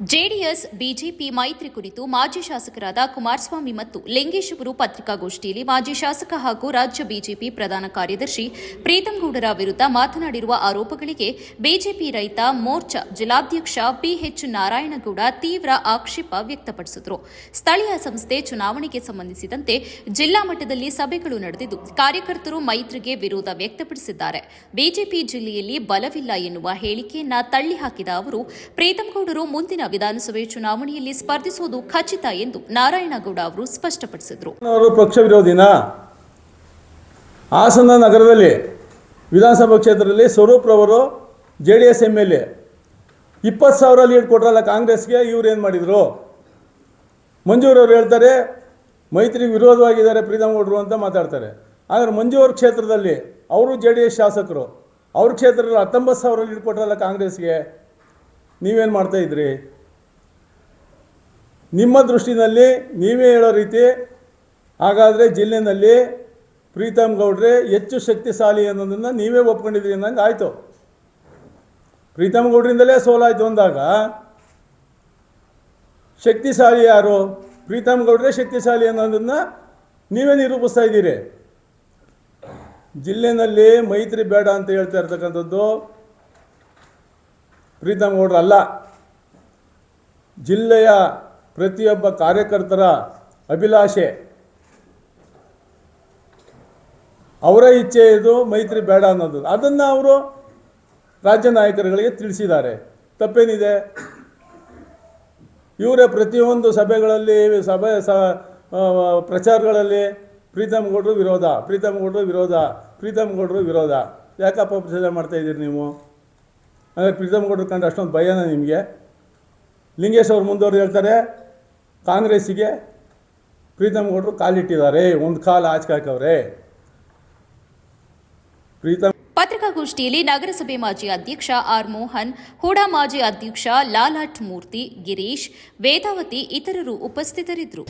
JDS, BJP ಮೈತ್ರಿ ಕುರಿತು ಮಾಜಿ ಶಾಸಕರಾದ ಕುಮಾರಸ್ವಾಮಿ ಮತ್ತು ಲಿಂಗೇಶ್ ಅವರು ಪತ್ರಿಕಾಗೋಷ್ಠಿಯಲ್ಲಿ ಮಾಜಿ ಶಾಸಕ ಹಾಗೂ ರಾಜ್ಯ ಬಿಜೆಪಿ ಪ್ರಧಾನ ಕಾರ್ಯದರ್ಶಿ ಪ್ರೀತಂಗೌಡರ ವಿರುದ್ಧ ಮಾತನಾಡಿರುವ ಆರೋಪಗಳಿಗೆ ಬಿಜೆಪಿ ರೈತ ಮೋರ್ಚಾ ಜಿಲ್ಲಾಧ್ಯಕ್ಷ ಪಿಎಚ್ ನಾರಾಯಣಗೌಡ ತೀವ್ರ ಆಕ್ಷೇಪ ವ್ಯಕ್ತಪಡಿಸಿದರು. ಸ್ಥಳೀಯ ಸಂಸ್ಥೆ ಚುನಾವಣೆಗೆ ಸಂಬಂಧಿಸಿದಂತೆ ಜಿಲ್ಲಾ ಮಟ್ಟದಲ್ಲಿ ಸಭೆಗಳು ನಡೆದಿದ್ದು, ಕಾರ್ಯಕರ್ತರು ಮೈತ್ರಿಗೆ ವಿರೋಧ ವ್ಯಕ್ತಪಡಿಸಿದ್ದಾರೆ. ಬಿಜೆಪಿ ಜಿಲ್ಲೆಯಲ್ಲಿ ಬಲವಿಲ್ಲ ಎನ್ನುವ ಹೇಳಿಕೆಯನ್ನ ತಳ್ಳಿಹಾಕಿದ ಅವರು, ಪ್ರೀತಂಗೌಡರು ಮುಂದಿನ ವಿಧಾನಸಭೆ ಚುನಾವಣೆಯಲ್ಲಿ ಸ್ಪರ್ಧಿಸುವುದು ಖಚಿತ ಎಂದು ನಾರಾಯಣಗೌಡ ಅವರು ಸ್ಪಷ್ಟಪಡಿಸಿದರು. ಪಕ್ಷ ವಿರೋಧಿನ ಹಾಸನ ನಗರದಲ್ಲಿ, ವಿಧಾನಸಭಾ ಕ್ಷೇತ್ರದಲ್ಲಿ ಸ್ವರೂಪ್ರವರು J D S M L A, ಇಪ್ಪತ್ತು ಸಾವಿರ ಲೀಡ್ ಕೊಟ್ರಲ್ಲ ಕಾಂಗ್ರೆಸ್ಗೆ, ಇವ್ರು ಏನು ಮಾಡಿದರು? ಮಂಜೂರವ್ರು ಹೇಳ್ತಾರೆ, ಮೈತ್ರಿ ವಿರೋಧವಾಗಿದ್ದಾರೆ ಪ್ರೀತಮ್ ಗೌಡರು ಅಂತ ಮಾತಾಡ್ತಾರೆ. ಆದರೆ ಮಂಜು ಅವ್ರ ಕ್ಷೇತ್ರದಲ್ಲಿ ಅವರು ಜೆ ಡಿ ಎಸ್ ಶಾಸಕರು, ಅವ್ರ ಕ್ಷೇತ್ರದಲ್ಲಿ ಹತ್ತೊಂಬತ್ತು ಸಾವಿರ ಲೀಡ್ ಕೊಟ್ರಲ್ಲ ಕಾಂಗ್ರೆಸ್ಗೆ, ನೀವೇನು ಮಾಡ್ತಾ ಇದ್ರಿ? ನಿಮ್ಮ ದೃಷ್ಟಿನಲ್ಲಿ ನೀವೇ ಹೇಳೋ ರೀತಿ, ಹಾಗಾದರೆ ಜಿಲ್ಲೆನಲ್ಲಿ ಪ್ರೀತಮ್ ಗೌಡ್ರೆ ಹೆಚ್ಚು ಶಕ್ತಿಶಾಲಿ ಅನ್ನೋದನ್ನು ನೀವೇ ಒಪ್ಕೊಂಡಿದ್ರಿ ಅನ್ನಂಗೆ ಆಯಿತು. ಪ್ರೀತಮ್ ಗೌಡ್ರಿಂದಲೇ ಸೋಲಾಯಿತು ಅಂದಾಗ, ಶಕ್ತಿಶಾಲಿ ಯಾರು? ಪ್ರೀತಮ್ ಗೌಡ್ರೆ ಶಕ್ತಿಶಾಲಿ ಅನ್ನೋದನ್ನು ನೀವೇ ನಿರೂಪಿಸ್ತಾ ಇದ್ದೀರಿ. ಜಿಲ್ಲೆನಲ್ಲಿ ಮೈತ್ರಿ ಬೇಡ ಅಂತ ಹೇಳ್ತಾ ಇರ್ತಕ್ಕಂಥದ್ದು ಪ್ರೀತಮ್ ಗೌಡ್ರಲ್ಲ. ಜಿಲ್ಲೆಯ ಪ್ರತಿಯೊಬ್ಬ ಕಾರ್ಯಕರ್ತರ ಅಭಿಲಾಷೆ. ಅವರ ಇಚ್ಛೆ ಇದು, ಮೈತ್ರಿ ಬೇಡ ಅನ್ನೋದು. ಅದನ್ನು ಅವರು ರಾಜ್ಯ ನಾಯಕರುಗಳಿಗೆ ತಿಳಿಸಿದ್ದಾರೆ. ತಪ್ಪೇನಿದೆ? ಇವರೇ ಪ್ರತಿಯೊಂದು ಸಭೆಗಳಲ್ಲಿ, ಸಭೆ, ಸ ಪ್ರಚಾರಗಳಲ್ಲಿ ಪ್ರೀತಮ್ ಗೌಡರು ವಿರೋಧ ಪ್ರೀತಮ್ ಗೌಡರು ವಿರೋಧ ಪ್ರೀತಮ್ ಗೌಡರು ವಿರೋಧ. ಯಾಕಪ್ಪ ಪ್ರಚಾರ ಮಾಡ್ತಾ ಇದ್ದೀರಿ ನೀವು? ಅಂದರೆ ಪ್ರೀತಮ್ ಗೌಡ್ರು ಕಂಡು ಅಷ್ಟೊಂದು ಭಯನ ನಿಮಗೆ. ಲಿಂಗೇಶ್ ಅವ್ರು ಮುಂದುವರೆದು ಹೇಳ್ತಾರೆ, ಕಾಂಗ್ರೆಸ್ಸಿಗೆ ಪ್ರೀತಮ್ ಗೌಡರು ಕಾಲಿಟ್ಟಿದ್ದಾರೆ, ಒಂದು ಕಾಲು ಆಚೆ ಹಾಕವ್ರೆ ಪ್ರೀತಮ್ ಪತ್ರಿಕಾಗೋಷ್ಠಿಯಲ್ಲಿ ನಗರಸಭೆ ಮಾಜಿ ಅಧ್ಯಕ್ಷ ಆರ್ ಮೋಹನ್, ಹೂಡಾ ಮಾಜಿ ಅಧ್ಯಕ್ಷ ಲಾಲಾಟ್ ಮೂರ್ತಿ, ಗಿರೀಶ್, ವೇದಾವತಿ ಇತರರು ಉಪಸ್ಥಿತರಿದ್ದರು.